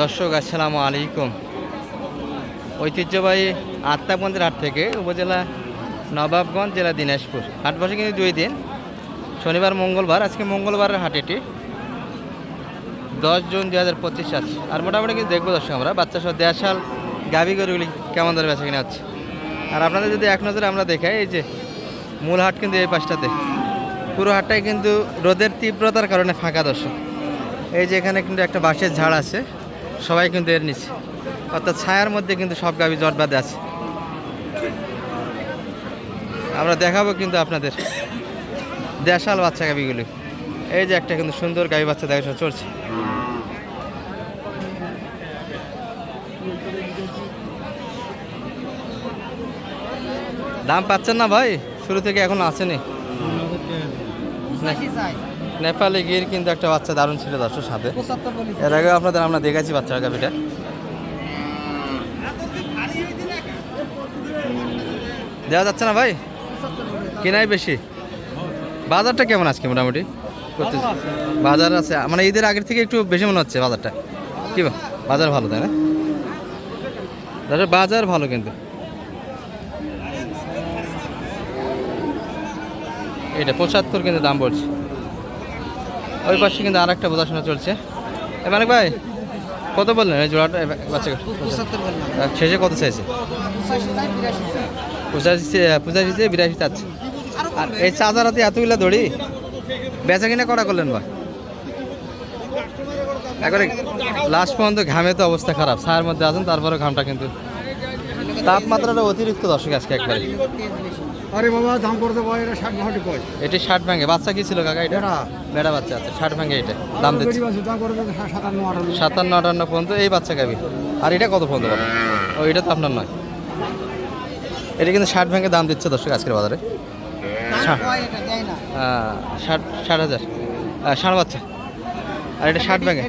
দর্শক, আসসালামু আলাইকুম। ঐতিহ্যবাহী আত্মাপন্থের হাট থেকে উপজেলা নবাবগঞ্জ জেলা দিনাজপুর। হাট বসে কিন্তু দুই দিন, শনিবার, মঙ্গলবার। আজকে মঙ্গলবারের হাট এটি। দশ জুন দুই হাজার পঁচিশ সাল আর মোটামুটি কিন্তু দেখব দর্শক আমরা বাচ্চা সহ দেড় সাল গাভি গরুগুলি কেমন ধরে বেচা কিনা হচ্ছে। আর আপনাদের যদি এক নজরে আমরা দেখাই, এই যে মূল হাট কিন্তু এই পাশটাতে। পুরো হাটটাই কিন্তু রোদের তীব্রতার কারণে ফাঁকা দর্শক। এই যে এখানে কিন্তু একটা বাঁশের ঝাড় আছে। সবাই কিন্তু এর নিচে। অর্থাৎ ছায়ার মধ্যে কিন্তু সব গাভি জট বাঁধে আছে। আমরা দেখাবো কিন্তু আপনাদের। দেশাল বাচ্চা গাভিগুলি এই যে একটা কিন্তু সুন্দর গাভি বাচ্চা দেখা চলছে। দাম পাচ্ছেন না ভাই? শুরু থেকে এখন আসেনি। নেপালে গিয়ে কিন্তু একটা বাচ্চা দারুণ ছিল দর্শক সাথে। এর আগে আপনাদের আমরা দেখেছি বাচ্চা গাভিটা। দেওয়া যাচ্ছে না ভাই? কেনাই বেশি। বাজারটা কেমন আজকে মোটামুটি? বাজার আছে। মানে ঈদের আগের থেকে একটু বেশি মনে হচ্ছে বাজারটা। কি বাজার ভালো তাই না? দাদা বাজার ভালো কিন্তু। এটা পঁচাত্তর কিন্তু দাম বলছে। ওই পাশে কিন্তু আর একটা বোঝাশোনা চলছে। এ মানে ভাই কত বললেন এই জোড়াটা? বাচ্চা শেষে কত চাইছে? পঁচাশি পঁচাশি চেয়ে বিরাশি চাচ্ছে। আর এই চার্জারাতে এতগুলো দড়ি বেচা কিনা করা করলেন বা একবারে লাস্ট পর্যন্ত ঘামে তো অবস্থা খারাপ। ছায়ের মধ্যে আছেন তারপরে ঘামটা কিন্তু তাপমাত্রাটা অতিরিক্ত দর্শক আজকে একবারে। আরে বাবা দাম করতে পারে এটা ষাট ঘণ্টা কয়? এটি ষাট ভাঙে। বাচ্চা কি ছিল কাকা এটা? বেড়া। বাচ্চা আছে ষাট ভাঙে এটা। দাম দিচ্ছে। সাতান্ন আটান্ন। সাতান্ন আটান্ন পর্যন্ত এই বাচ্চা গাবি আর এটা কত পর্যন্ত বলেন ও এটা তো আপনার নয়। এটা কিন্তু ষাট ভাঙে দাম দিচ্ছে দর্শক আজকের বাজারে। ষাট। আহ, ষাট ষাট হাজার। আহ, ষাট বাচ্চা। আর এটা ষাট ভাঙে।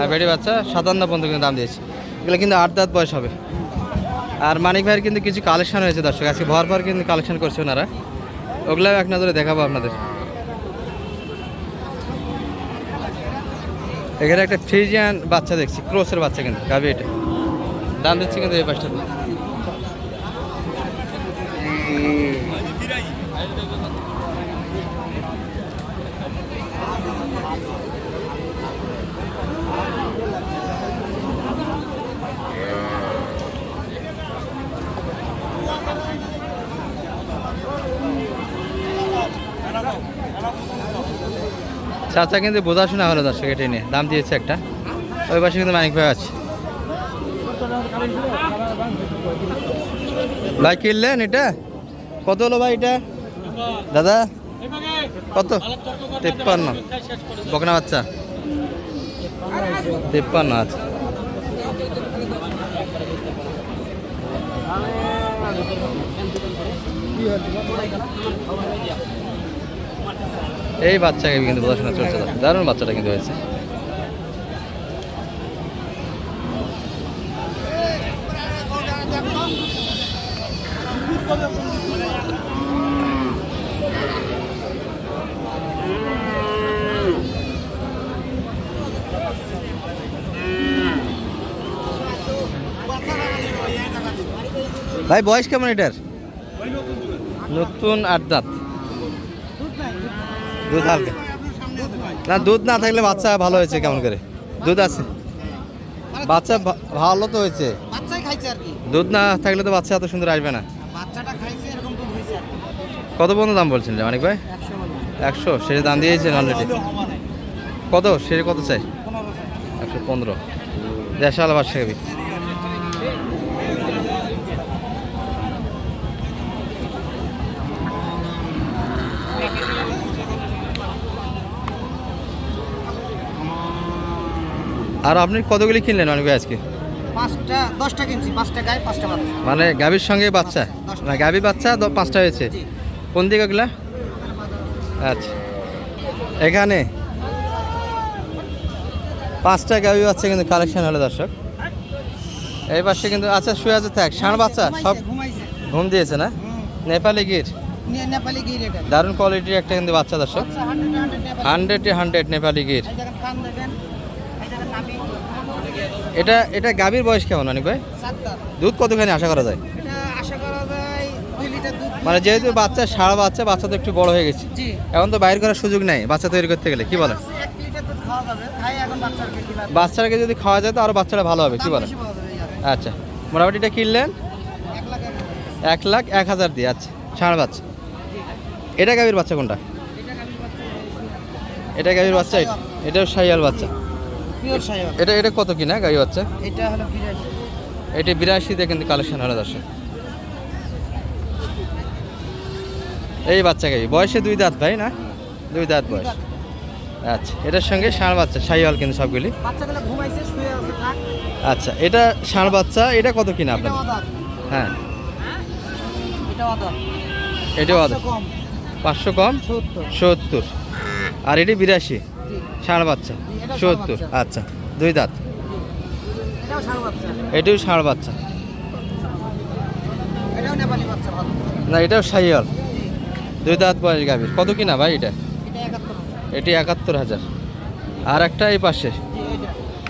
আর বেড়ি বাচ্চা সাতান্ন পর্যন্ত কিন্তু দাম দিয়েছে। এগুলো কিন্তু আট দাঁত বয়স হবে। আর মানিক ভাইয়ের কিন্তু কিছু কালেকশন হয়েছে দর্শক, আজকে ভর ভর কিন্তু কালেকশন করছে ওনারা। ওগুলাও এক নজরে দেখাবো আপনাদের। এখানে একটা ফ্রিজিয়ান বাচ্চা দেখছি, ক্রোসের বাচ্চা কিন্তু গাবি এটা। দাম দিচ্ছে কিন্তু এই পাশটাতে চাচা কিন্তু বোঝাশোনা হলো দর্শক, এটা নিয়ে। দাম দিয়েছে একটা। ওই পাশে কিন্তু মানিক ভাই আছে। ভাই কিনলেন এটা? কত হলো ভাই এটা? দাদা? কত? তেপ্পান্ন। বকনা বাচ্চা? তেপ্পান্ন আচ্ছা। এই বাচ্চাকে কিন্তু পড়াশোনা চলছে দারুণ। বাচ্চাটা কিন্তু হয়েছে। ভাই, বয়স কেমন এটার? নতুন আট দাঁত দুধ হালকা। না দুধ না থাকলে বাচ্চা ভালো হয়েছে কেমন করে? দুধ আছে। বাচ্চা ভালো তো হয়েছে। দুধ না থাকলে তো বাচ্চা এত সুন্দর আসবে না। কত পর্যন্ত দাম বলছেন অনেক ভাই? একশো সে দাম দিয়েছেন অলরেডি কত? সে কত চাই? একশো পনেরো। দেড়শো বাচ্চা খাবি আর আপনি কতগুলি কিনলেন অনেক আজকে? পাঁচটা দশটা কিনছি পাঁচটা গায়ে পাঁচটা বাচ্চা। মানে গাভীর সঙ্গে বাচ্চা? না গাভী বাচ্চা পাঁচটা হয়েছে? কোন দিকে ওগুলা? আচ্ছা। এখানে পাঁচটা গাভী বাচ্চা কিন্তু কালেকশন হলো দর্শক। এই পাশে কিন্তু আচ্ছা শুয়ে আছে থাক ষাঁড় বাচ্চা সব ঘুম দিয়েছে না? নেপালি গির? নেপালি গির দারুণ কোয়ালিটির একটা কিন্তু বাচ্চা দর্শক। Hundred hundred hundred Nepali Gir. এটা এটা গাভীর বয়স কেমন মানিক ভাই? দুধ কতখানি আশা করা যায়? মানে যেহেতু বাচ্চা সারা বাচ্চা বাচ্চা তো একটু বড় হয়ে গেছে। এখন তো বাইর করার সুযোগ নেই বাচ্চা তৈরি করতে গেলে কি বলেন? লাগবে বাচ্চাটাকে যদি খাওয়া যায় তো আরও বাচ্চাটা ভালো হবে কি বলেন? গাভি। আচ্ছা মোটামুটি এটা কিনলেন? এক লাখ এক হাজার। দিয়ে আচ্ছা ষাঁড় বাচ্চা। এটা গাভীর বাচ্চা কোনটা? এটা গাভির বাচ্চা। এটাও সাইয়াল বাচ্চা। এটা এটা কত কিনা গাভী বাচ্চা? এটা হলো বিরাশি। এটা বিরাশিতে কিন্তু কালেকশন হলো দর্শক। এই বাচ্চা গাভী বয়সে দুই দাঁত ভাই না? দুই দাঁত বয়স। আচ্ছা এটার সঙ্গে ষাঁড় বাচ্চা সাইয়াল কিন্তু সবগুলি। বাচ্চাগুলো ঘুমাইছে শুয়ে আছে থাক। আচ্ছা এটা ষাঁড় বাচ্চা এটা কত কিনা আপনার? হ্যাঁ। এটাও আদা পাঁচশো কম। সত্তর। আর এটি বিরাশি। ষাঁড় বাচ্চা। সত্তর আচ্ছা দুই দাঁত। এটাও ষাঁড় বাচ্চা না এটাও সাইয়াল। দুই দাঁত বয়স গাভীর। কত কিনা ভাই এটা? এটা একাত্তর হাজার। আর একটা এই পাশে?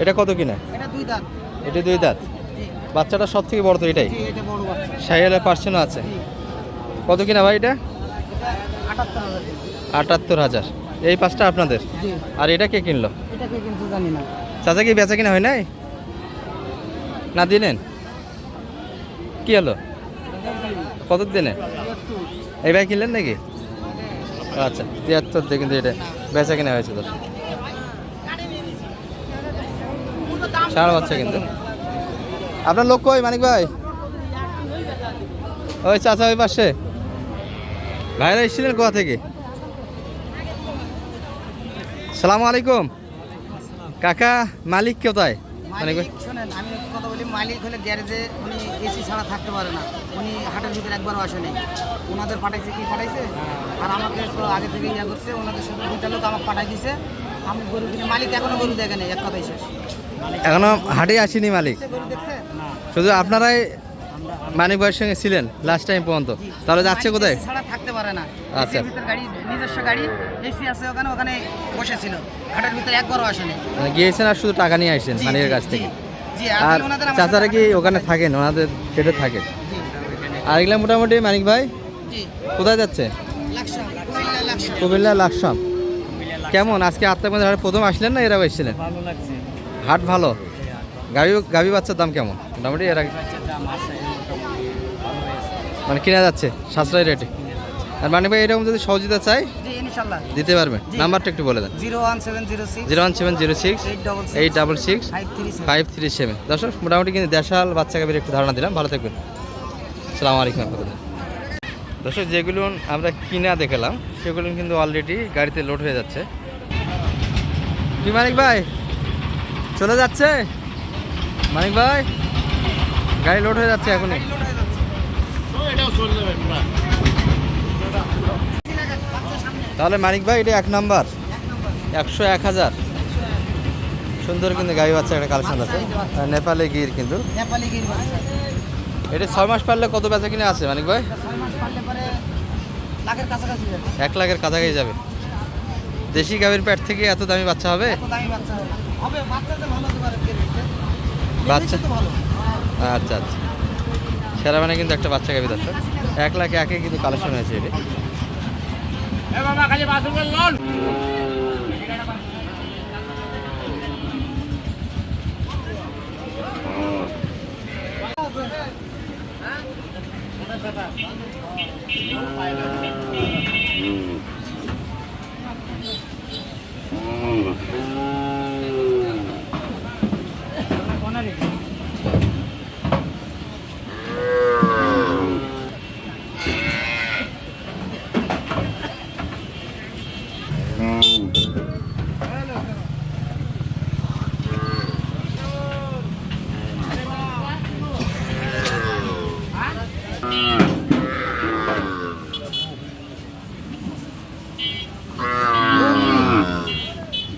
এটা। কত কিনা? এটা দুই দাঁত। এটি দুই দাঁত। বাচ্চাটা সব থেকে বড় তো এটাই? সাইয়ালের পার্সেন্টও আছে। কত কিনা ভাই এটা। আটাত্তর হাজার। এই পাঁচটা আপনাদের? আর এটা কে কিনলো? চাচা কি বেচা কিনা হয় নাই? না দিলেন কি হলো? কত দিনে? এই ভাই কিনলেন নাকি? আচ্ছা তিয়াত্তর দিয়ে কিন্তু এটা বেচা কিনা হয়েছে তোর সাড়ে বাচ্চা কিন্তু। আপনার লোক কই, মানিক ভাই? ওই চাচা ওই পাশে। ভাইরা এসেছিলেন কোথা থেকে? সালামু আলাইকুম। কাকা মালিক কোথায়? ভাই মালিক শোনেন আমি কথা বলি মালিক হলে গ্যারেজে উনি এসি ছাড়া থাকতে পারে না। উনি হাটের ভিতরে একবারও আসেনি। ওনাদের পাঠাইছে কি পাঠাইছে? আর আমাকে তো আগে থেকে ইয়া করছে ওনাদের সাথে দুইটা লোক আমাকে পাঠাই দিছে। আমি গরু কিনে মালিক এখনও গরু দেখে নেই এক কথাই শেষ। এখনও হাটে আসেনি মালিক? শুধু আপনারাই মানিক ভাইয়ের সঙ্গে ছিলেন লাস্ট টাইম পর্যন্ত। তাহলে যাচ্ছে কোথায়? ছাড়া থাকতে পারে না। আচ্ছা। গাড়ি নিজস্ব গাড়ি এসি আছে ওখানে ওখানে বসেছিল। হাটের ভিতরে একবারও আসেনি। মানে গিয়েছেন আর শুধু টাকা নিয়ে আসছেন মানিকের কাছ থেকে? আর চাচারা কি ওখানে থাকেন? ওনাদের সেটা থাকে? আর এগুলা মোটামুটি মানিক ভাই? কোথায় যাচ্ছে? কুমিল্লা লাকসাম। কেমন? আজকে আত্মার হাটে প্রথম আসলেন না এরাও এসেছিলেন? হাট ভালো। গাভি গাভি বাচ্চার দাম কেমন? মোটামুটি এরা দাম আছে। মানে কিনা যাচ্ছে সাশ্রয় রেটে আর মানিক ভাই এরকম যদি সহযোগিতা চাই দিতে পারবেন নাম্বারটা একটু বলে দেন। Zero one seven zero six. Zero one seven zero six. Eight double six. Five three seven. দর্শক মোটামুটি কিন্তু দেশাল বাচ্চা গাভীর একটু ধারণা দিলাম। ভালো থাকবেন। সালাম আলাইকুম আপনাদের দর্শক যেগুলো আমরা কিনা দেখালাম সেগুলো কিন্তু অলরেডি গাড়িতে লোড হয়ে যাচ্ছে। কি মানিক ভাই? চলে যাচ্ছে? মানিক ভাই? গাড়ি লোড হয়ে যাচ্ছে এখনই। তাহলে মানিক ভাই এটা এক নাম্বার। একশো এক হাজার। সুন্দর কিন্তু গাড়ি বাচ্চা একটা কালেকশন আছে। নেপালে গির কিন্তু। এটা ছয় মাস পারলে কত বেচা কিনে আছে মানিক ভাই? এক লাখের কাছাকাছি যাবে। দেশি গাভীর প্যাট থেকে এত দামি বাচ্চা হবে? বাচ্চা আচ্ছা আচ্ছা। সেরা মানে কিন্তু একটা বাচ্চা গাভী দর্শক। এক লাখ একে কিন্তু কালেকশন হয়েছে এটি।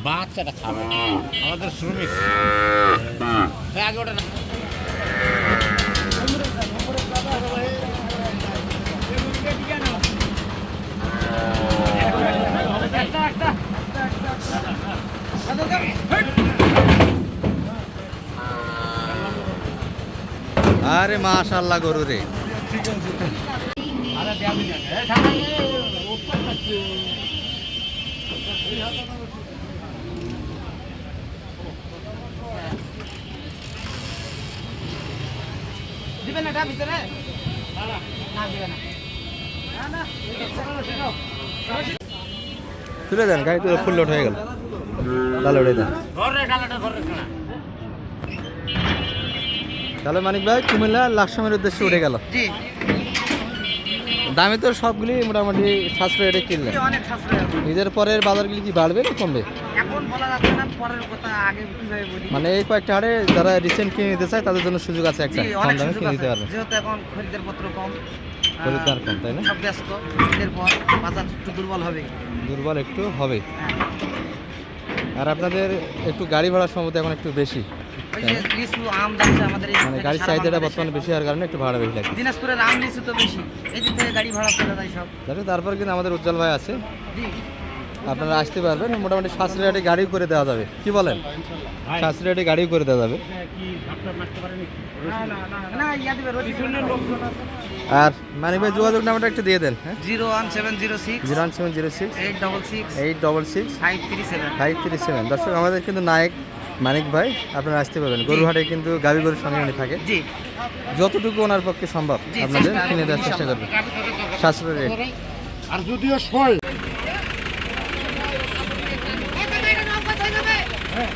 বাচ্চাটা খাবে। আমাদের শ্রমিক। আরে মাশাল্লাহ গরু রে। দিবেন এটা ভিতরে? না দিবে না। তুলে দেন গাড়ি তুলে ফুল লোড হয়ে গেল। উঠে দেন ঘরে ডালাটা ঘরে খানা তাহলে মানিক ভাই কুমিল্লা লাকসামের উদ্দেশ্যে উঠে গেল। জি দামে তো সবগুলি মোটামুটি সাতশো রেটে কিনলেন। জি, অনেক সাশ্রয় আছে। নিজের পরের বাজারগুলি কি বাড়বে না কমবে? এখন বলা যাচ্ছে না পরের কথা আগে কীভাবে বলি। মানে এই কয়েকটা হাটে যারা রিসেন্ট কিনে নিতে চায় তাদের জন্য সুযোগ আছে একটা। কম দামে কিনে দিতে পারবে। যেহেতু এখন খরিদের পত্র কম খরিদ্দার কম, তাই না? সব ব্যস্ত। ঈদের পর বাজার একটু দুর্বল হবে। দুর্বল একটু হবে। হ্যাঁ। আর আপনাদের একটু গাড়ি ভাড়া সম্ভবত এখন একটু বেশি। ওই যে লিচু আম যাচ্ছে আমাদের এই মানে গাড়ির চাহিদাটা। বর্তমানে বেশি হওয়ার কারণে একটু ভাড়া বেশি লাগে দিনাজপুরের আম লিচু তো বেশি। এই দিক থেকে গাড়ি ভাড়া চলে যায় সব। তারপর কিন্তু আমাদের উজ্জ্বল ভাই আছে। আপনারা আসতে পারবেন মোটামুটি সাতশো রেটে গাড়ি করে দেওয়া যাবে। কি বলেন? সাতশো রেটে গাড়ি করে দেওয়া যাবে। কি ঝাপটা মারতে পারেনি? না ইয়া দিবে রোজ আর মানিক ভাই যোগাযোগ নাম্বারটা একটু দিয়ে দেন হ্যাঁ? Zero one seven zero six. Zero one seven zero six. Eight double six. Eight double six. Five three seven. Five three seven. দর্শক আমাদের কিন্তু নায়ক মানিক ভাই আপনারা আসতে পারবেন। গরুহাটে কিন্তু গাবি গরুর সঙ্গে উনি থাকে। জি। যতটুকু ওনার পক্ষে সম্ভব আপনাদের কিনে দেওয়ার চেষ্টা করবেন। সাশ্রয় রেট। আর যদিও সয় হ্যাঁ।